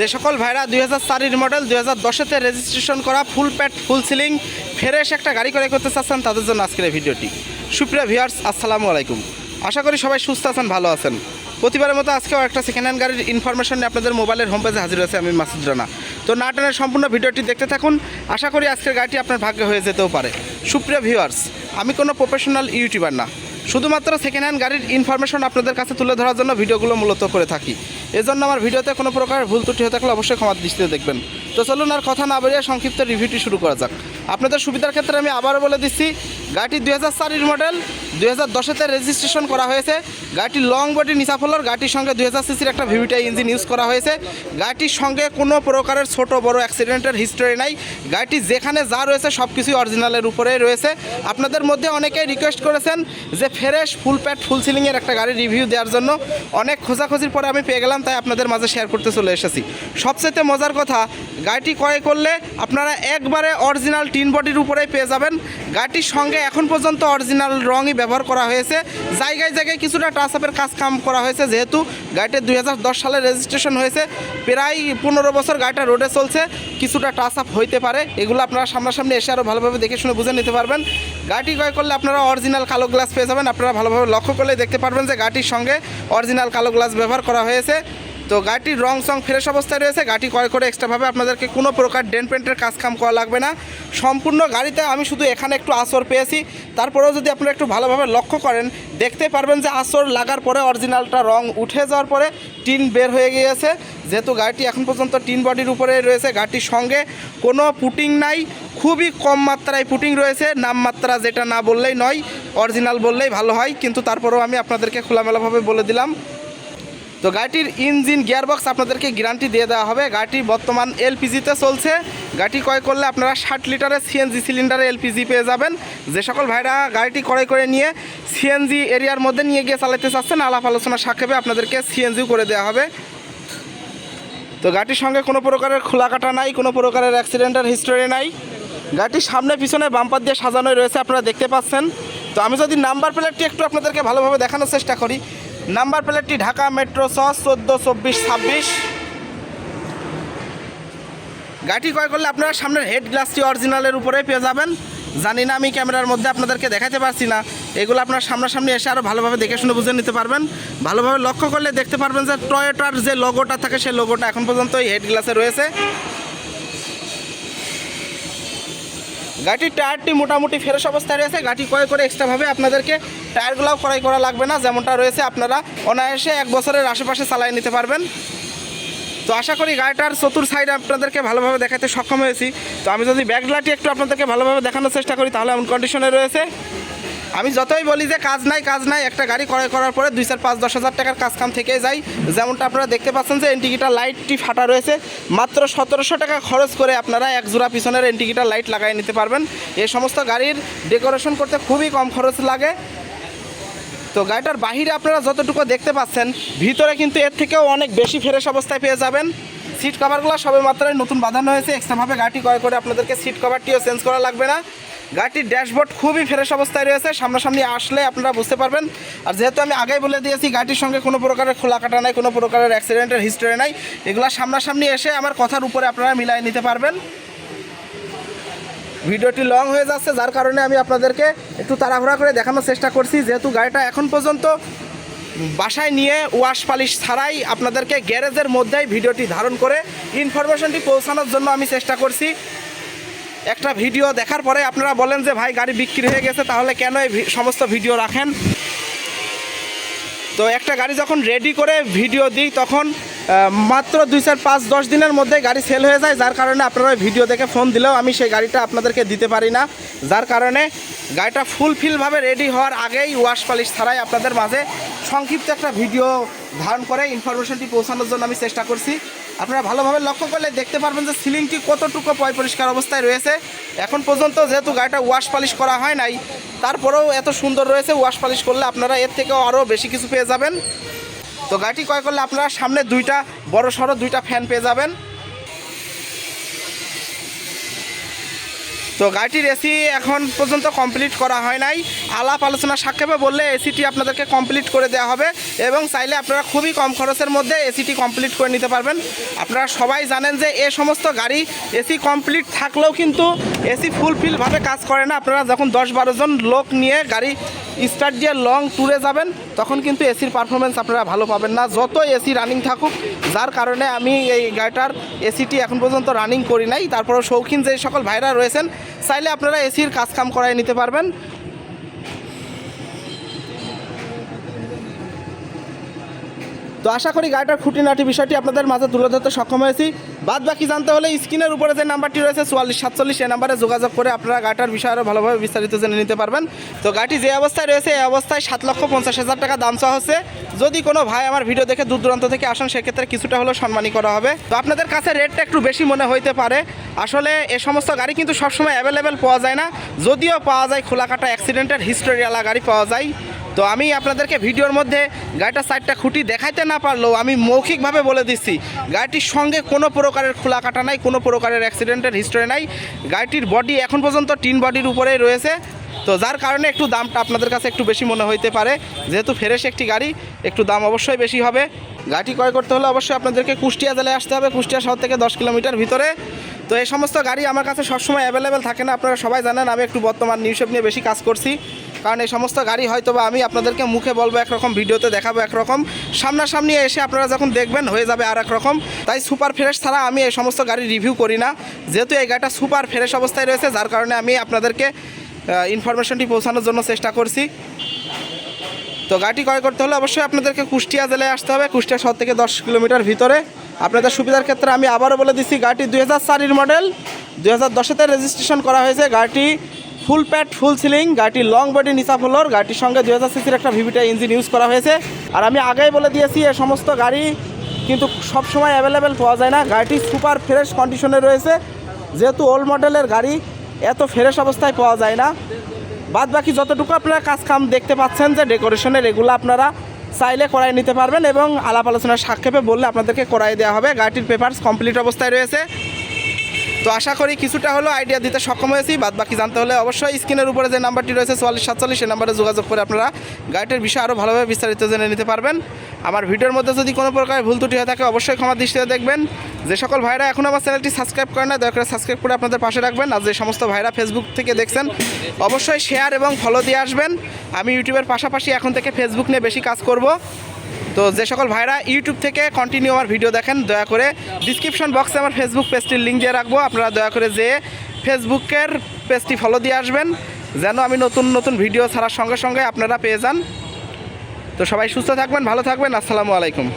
যে সকল ভাইরা দুই হাজার চারের মডেল দুই হাজার দশেতে রেজিস্ট্রেশন করা ফুল প্যাট ফুল সিলিং ফ্রেশ একটা গাড়ি করে করতে চাচ্ছেন, তাদের জন্য আজকের এই ভিডিওটি। সুপ্রিয়া ভিউয়ার্স আসসালামু আলাইকুম। আশা করি সবাই সুস্থ আছেন, ভালো আছেন। প্রতিবারের মতো আজকেও একটা সেকেন্ড হ্যান্ড গাড়ির ইনফরমেশন নিয়ে আপনাদের মোবাইলের হোম পেজে হাজির হয়েছে আমি মাসুদ রানা। তো না টেনের সম্পূর্ণ ভিডিওটি দেখতে থাকুন। আশা করি আজকের গাড়িটি আপনার ভাগ্যে হয়ে যেতেও পারে। সুপ্রিয় ভিউয়ার্স আমি কোনো প্রফেশনাল ইউটিউবার না। শুধুমাত্র সেকেন্ড হ্যান্ড গাড়ির ইনফরমেশন আপনাদের কাছে তুলে ধরার জন্য ভিডিওগুলো মূলত করে থাকি। এজন্য আমার ভিডিওতে কোনো প্রকার ভুল ত্রুটি হয়ে থাকলে অবশ্যই ক্ষমা দৃষ্টিতে দেখবেন। তো চলুন আর কথা না বেরিয়ে সংক্ষিপ্ত রিভিউটি শুরু করা যাক। আপনাদের সুবিধার ক্ষেত্রে আমি আবারও বলে দিচ্ছি গাড়িটি দুই হাজার চারের মডেল, দুই হাজার দশেতে রেজিস্ট্রেশন করা হয়েছে। গাড়িটি লং বডি নিচা ফলোর, গাড়িটির সঙ্গে দুই হাজার সিসির একটা ভিভিটাই ইঞ্জিন ইউজ করা হয়েছে। গাড়িটির সঙ্গে কোনো প্রকারের ছোট বড় অ্যাক্সিডেন্টের হিস্টোরি নাই। গাড়িটি যেখানে যা রয়েছে সব কিছুই অরিজিনালের উপরেই রয়েছে। আপনাদের মধ্যে অনেকেই রিকোয়েস্ট করেছেন যে ফ্রেশ ফুল প্যাট ফুল সিলিংয়ের একটা গাড়ির রিভিউ দেওয়ার জন্য। অনেক খোঁজাখুঁজির পরে আমি পেয়ে গেলাম, তাই আপনাদের মাঝে শেয়ার করতে চলে এসেছি। সবচেয়ে মজার কথা, গাড়িটি ক্রয় করলে আপনারা একবারে অরিজিনাল টিন বডির উপরেই পেয়ে যাবেন। গাড়িটির সঙ্গে এখন পর্যন্ত অরিজিনাল রঙই ব্যবহার করা হয়েছে। জায়গায় জায়গায় কিছুটা টাচ আপের কাজ কাম করা হয়েছে, যেহেতু গাড়িটা দুই হাজার দশ সালে রেজিস্ট্রেশন হয়েছে। প্রায় পনেরো বছর গাড়িটা রোডে চলছে, কিছুটা টাচ আপ হইতে পারে। এগুলো আপনারা সামনাসামনি এসে আরও ভালোভাবে দেখে শুনে বুঝে নিতে পারবেন। গাড়িটি ক্রয় করলে আপনারা অরিজিনাল কালো গ্লাস পেয়ে যাবেন। আপনারা ভালোভাবে লক্ষ্য করলে দেখতে পারবেন যে গাড়িটির সঙ্গে অরিজিনাল কালো গ্লাস ব্যবহার করা হয়েছে। তো গাড়িটির রং সং ফ্রেশ অবস্থায় রয়েছে। গাড়ি ক্রয় করে এক্সট্রাভাবে আপনাদেরকে কোনো প্রকার ডেন পেন্টের কাজ কাম করা লাগবে না। সম্পূর্ণ গাড়িতে আমি শুধু এখানে একটু আসর পেয়েছি। তারপরেও যদি আপনারা একটু ভালোভাবে লক্ষ্য করেন, দেখতে পারবেন যে আসর লাগার পরে অরিজিনালটা রং উঠে যাওয়ার পরে টিন বের হয়ে গিয়েছে। যেহেতু গাড়িটি এখন পর্যন্ত টিন বডির উপরে রয়েছে, গাড়িটির সঙ্গে কোনো পুটিং নাই। খুবই কম মাত্রায় পুটিং রয়েছে। নামমাত্রা যেটা না বললেই নয়, অরিজিনাল বললেই ভালো হয়। কিন্তু তারপরেও আমি আপনাদেরকে খোলামেলাভাবে বলে দিলাম তো গাড়িটির ইঞ্জিন গিয়ারবক্স আপনাদেরকে গ্যারান্টি দিয়ে দেওয়া হবে। গাড়িটি বর্তমান এলপিজিতে চলছে। গাড়িটি ক্রয় করলে আপনারা ষাট লিটারের সিএনজি সিলিন্ডারে এলপিজি পেয়ে যাবেন। যে সকল ভাইরা গাড়িটি ক্রয় করে নিয়ে সিএনজি এরিয়ার মধ্যে নিয়ে গিয়ে চালাতে চাচ্ছেন, আলাপ আলোচনা সাক্ষেপে আপনাদেরকে সিএনজিও করে দেওয়া হবে। তো গাড়িটির সঙ্গে কোনো প্রকারের খোলা কাটা নাই, কোনো প্রকারের অ্যাক্সিডেন্টের হিস্টোরি নাই। গাড়িটির সামনে, পিছনে বাম্পার দিয়ে সাজানো রয়েছে, আপনারা দেখতে পাচ্ছেন। তো আমি যদি নাম্বার প্লেটটি একটু আপনাদেরকে ভালোভাবে দেখানোর চেষ্টা করি। নাম্বার প্লেটটি ঢাকা মেট্রো ছ চোদ্দ, চব্বিশ, ছাব্বিশ। গাড়িটি ক্রয় করলে আপনারা সামনের হেড গ্লাসটি অরিজিনালের উপরে পেয়ে যাবেন। জানি না আমি ক্যামেরার মধ্যে আপনাদেরকে দেখাতে পারছি না। এগুলো আপনার সামনাসামনি এসে আরও ভালোভাবে দেখে শুনে বুঝে নিতে পারবেন। ভালোভাবে লক্ষ্য করলে দেখতে পারবেন যে টয়োটার যে লোগোটা থাকে, সেই লোগোটা এখন পর্যন্ত এই হেড গ্লাসে রয়েছে। গাড়িটির টায়ারটি মোটামুটি ফেরস অবস্থায় রয়েছে। গাড়ি ক্রয় করে এক্সট্রাভাবে আপনাদেরকে টায়ারগুলোও ক্রয় করা লাগবে না, যেমনটা রয়েছে আপনারা অনায়াসে এক বছরের আশেপাশে চালায় নিতে পারবেন। তো আশা করি গাড়িটার চতুর সাইড আপনাদেরকে ভালোভাবে দেখাতে সক্ষম হয়েছি। তো আমি যদি ব্যাকলাটি একটু আপনাদেরকে ভালোভাবে দেখানোর চেষ্টা করি, তাহলে এমন কন্ডিশনে রয়েছে। আমি যতই বলি যে কাজ নাই কাজ নাই, একটা গাড়ি ক্রয় করার পরে দুই চার পাঁচ দশ হাজার টাকার কাজ কাম থেকে যায় যেমনটা আপনারা দেখতে পাচ্ছেন যে এন্টিকিটার লাইটটি ফাটা রয়েছে। মাত্র সতেরোশো টাকা খরচ করে আপনারা এক জোড়া পিছনের এন্টিকিটার লাইট লাগাই নিতে পারবেন। এই সমস্ত গাড়ির ডেকোরেশন করতে খুবই কম খরচ লাগে। তো গাড়িটার বাহিরে আপনারা যতটুকু দেখতে পাচ্ছেন, ভিতরে কিন্তু এর থেকেও অনেক বেশি ফ্রেশ অবস্থায় পেয়ে যাবেন। সিট কভারগুলো সবে মাত্রায় নতুন বাঁধানো হয়েছে। এক্সট্রাভাবে গাড়িটি ক্রয় করে আপনাদেরকে সিট কভারটিও চেঞ্জ করা লাগবে না। গাড়িটির ড্যাশবোর্ড খুবই ফ্রেশ অবস্থায় রয়েছে, সামনাসামনি আসলে আপনারা বুঝতে পারবেন। আর যেহেতু আমি আগেই বলে দিয়েছি, গাড়িটির সঙ্গে কোনো প্রকারের খোলা কাটা নাই, কোনো প্রকারের অ্যাক্সিডেন্টের হিস্টোরি নাই, এগুলো সামনাসামনি এসে আমার কথার উপরে আপনারা মিলাই নিতে পারবেন। ভিডিওটি লং হয়ে যাচ্ছে, যার কারণে আমি আপনাদেরকে একটু তাড়াহুড়া করে দেখানোর চেষ্টা করছি। যেহেতু গাড়িটা এখন পর্যন্ত বাসায় নিয়ে ওয়াশ পালিশ ছাড়াই আপনাদেরকে গ্যারেজের মধ্যেই ভিডিওটি ধারণ করে ইনফরমেশনটি পৌঁছানোর জন্য আমি চেষ্টা করছি। একটা ভিডিও দেখার পরে আপনারা বলেন যে, ভাই, গাড়ি বিক্রি হয়ে গেছে, তাহলে কেন এই সমস্ত ভিডিও রাখেন? তো একটা গাড়ি যখন রেডি করে ভিডিও দিই, তখন মাত্র দুই চার পাঁচ দশ দিনের মধ্যে গাড়ি সেল হয়ে যায়, যার কারণে আপনারা ভিডিও দেখে ফোন দিলেও আমি সেই গাড়িটা আপনাদেরকে দিতে পারি না। যার কারণে গাড়িটা ফুলফিলভাবে রেডি হওয়ার আগেই ওয়াশ পালিশ ছাড়াই আপনাদের মাঝে সংক্ষিপ্ত একটা ভিডিও ধারণ করে ইনফরমেশনটি পৌঁছানোর জন্য আমি চেষ্টা করছি। আপনারা ভালোভাবে লক্ষ্য করলে দেখতে পারবেন যে সিলিংটি কতটুকু পয় পরিষ্কার অবস্থায় রয়েছে। এখন পর্যন্ত যেহেতু গাড়িটা ওয়াশ পালিশ করা হয় নাই, তারপরেও এত সুন্দর রয়েছে ওয়াশ পালিশ করলে আপনারা এর থেকেও আরও বেশি কিছু পেয়ে যাবেন। তো গাড়িটি ক্রয় করলে আপনারা সামনে দুইটা বড় সড়ো দুইটা ফ্যান পেয়ে যাবেন। তো গাড়িটির এসি এখন পর্যন্ত কমপ্লিট করা হয় নাই। আলাপ, আলোচনা, সাক্ষেপে বললে এসিটি আপনাদেরকে কমপ্লিট করে দেওয়া হবে এবং চাইলে আপনারা খুবই কম খরচের মধ্যে এসিটি কমপ্লিট করে নিতে পারবেন। আপনারা সবাই জানেন যে এ সমস্ত গাড়ি এসি কমপ্লিট থাকলেও কিন্তু এসি ফুলফিলভাবে কাজ করে না। আপনারা যখন দশ বারো জন লোক নিয়ে গাড়ি স্টার্ট দিয়ে লং ট্যুরে যাবেন, তখন কিন্তু এসির পারফরমেন্স আপনারা ভালো পাবেন না। যত এসি রানিং থাকুক, যার কারণে আমি এই গাড়িটার এসিটি এখন পর্যন্ত রানিং করি নাই। তারপরেও শৌখিন যে সকল ভাইরা রয়েছেন, চাইলে আপনারা এসির কাজ কাম করাই নিতে পারবেন। তো আশা করি গাড়িটার খুঁটিনাটি বিষয়টি আপনাদের মাঝে তুলে ধরতে সক্ষম হয়েছি। বাদ বাকি জানতে হলে স্ক্রিনের উপরে যে নাম্বারটি রয়েছে, চুয়াল্লিশ, সাতচল্লিশ, এই নাম্বারে যোগাযোগ করে আপনারা গাড়িটার বিষয়ে আরও ভালোভাবে বিস্তারিত জেনে নিতে পারবেন। তো গাড়িটি যে অবস্থায় রয়েছে, এই অবস্থায় সাত লক্ষ পঞ্চাশ হাজার টাকা দাম চাওয়া হচ্ছে। যদি কোনো ভাই আমার ভিডিও দেখে দূর দূরান্ত থেকে আসেন, সেক্ষেত্রে কিছুটা হলেও সম্মানী করা হবে। তো আপনাদের কাছে রেটটা একটু বেশি মনে হইতে পারে। আসলে এ সমস্ত গাড়ি কিন্তু সবসময় অ্যাভেলেবেল পাওয়া যায় না। যদিও পাওয়া যায় খোলাকাটা অ্যাক্সিডেন্টের হিস্টোরিয়ালা গাড়ি পাওয়া যায়। তো আমি আপনাদেরকে ভিডিওর মধ্যে গাড়িটার সাইডটা খুঁটি দেখাইতে না পারলেও আমি মৌখিকভাবে বলে দিচ্ছি, গাড়িটির সঙ্গে কোনো প্রকারের খোলা কাটা নাই, কোনো প্রকারের অ্যাক্সিডেন্টের হিস্টোরি নাই। গাড়িটির বডি এখন পর্যন্ত টিন বডির উপরেই রয়েছে। তো যার কারণে একটু দামটা আপনাদের কাছে একটু বেশি মনে হইতে পারে। যেহেতু ফ্রেশ একটি গাড়ি, একটু দাম অবশ্যই বেশি হবে। গাড়ি ক্রয় করতে হলে অবশ্যই আপনাদেরকে কুষ্টিয়া জেলায় আসতে হবে, কুষ্টিয়া শহর থেকে দশ কিলোমিটার ভিতরে। তো এই সমস্ত গাড়ি আমার কাছে সবসময় অ্যাভেলেবেল থাকে না, আপনারা সবাই জানেন আমি একটু বর্তমান নিউজেপ নিয়ে বেশি কাজ করছি। কারণ এই সমস্ত গাড়ি হয়তো বা আমি আপনাদেরকে মুখে বলব একরকম, ভিডিওতে দেখাবো একরকম। সামনাসামনি এসে আপনারা যখন দেখবেন, হয়ে যাবে আর রকম তাই সুপার ফ্রেশ ছাড়া আমি এই সমস্ত গাড়ি রিভিউ করি না। যেহেতু এই গাড়িটা সুপার ফ্রেশ অবস্থায় রয়েছে, যার কারণে আমি আপনাদেরকে ইনফরমেশনটি পৌঁছানোর জন্য চেষ্টা করছি। তো গাড়িটি ক্রয় করতে হলে অবশ্যই আপনাদেরকে কুষ্টিয়া জেলায় আসতে হবে। কুষ্টিয়া শহর থেকে দশ কিলোমিটার ভিতরে। আপনাদের সুবিধার ক্ষেত্রে আমি আবারও বলে দিচ্ছি, গাড়িটি দুই হাজার চারির মডেল দুই হাজার দশেতে রেজিস্ট্রেশন করা হয়েছে গাড়িটি ফুল প্যাড ফুল সিলিং গাড়িটি লং বডি নিচা ফ্লোর গাড়িটির সঙ্গে দুই হাজার সিসির একটা ভিভিটা ইঞ্জিন ইউজ করা হয়েছে। আর আমি আগেই বলে দিয়েছি, এ সমস্ত গাড়ি কিন্তু সব সময় অ্যাভেলেবেল পাওয়া যায় না। গাড়িটি সুপার ফ্রেশ কন্ডিশনে রয়েছে। যেহেতু ওল্ড মডেলের গাড়ি এত ফ্রেশ অবস্থায় পাওয়া যায় না। বাদ বাকি যতটুকু আপনারা কাজ কাম দেখতে পাচ্ছেন যে ডেকোরেশনের এগুলো আপনারা চাইলে করাই নিতে পারবেন এবং আলাপ আলোচনার সাক্ষেপে বললে আপনাদেরকে করাই দেওয়া হবে। গাড়িটির পেপারস কমপ্লিট অবস্থায় রয়েছে। তো আশা করি কিছুটা হলেও আইডিয়া দিতে সক্ষম হয়েছি। বাদ বাকি জানতে হলে অবশ্যই স্ক্রিনের উপরে যে নাম্বারটি রয়েছে চুয়াল্লিশ সাতচল্লিশ, সেই নাম্বারে যোগাযোগ করে আপনারা গাড়িটির বিষয়ে আরও ভালোভাবে বিস্তারিত জেনে নিতে পারবেন। আমার ভিডিওর মধ্যে যদি কোনো প্রকার ভুল ত্রুটি হয়ে থাকে, অবশ্যই ক্ষমা দৃষ্টিতে দেখবেন। যে সকল ভাইরা এখন আমার চ্যানেলটি সাবস্ক্রাইব করেন না, দয়া করে সাবস্ক্রাইব করে আপনাদের পাশে রাখবেন। আর যে সমস্ত ভাইরা ফেসবুক থেকে দেখছেন, অবশ্যই শেয়ার এবং ফলো দিয়ে আসবেন। আমি ইউটিউবের পাশাপাশি এখন থেকে ফেসবুক নিয়ে বেশি কাজ করব। তো যে সকল ভাইরা ইউটিউব থেকে কন্টিনিউ আমার ভিডিও দেখেন, দয়া করে ডিসক্রিপশন বক্সে আমার ফেসবুক পেজটির লিঙ্ক দিয়ে রাখব। আপনারা দয়া করে যে ফেসবুকের পেজটি ফলো দিয়ে আসবেন, যেন আমি নতুন নতুন ভিডিও ছাড়ার সঙ্গে সঙ্গে আপনারা পেয়ে যান। তো সবাই সুস্থ থাকবেন, ভালো থাকবেন, আসসালামু আলাইকুম।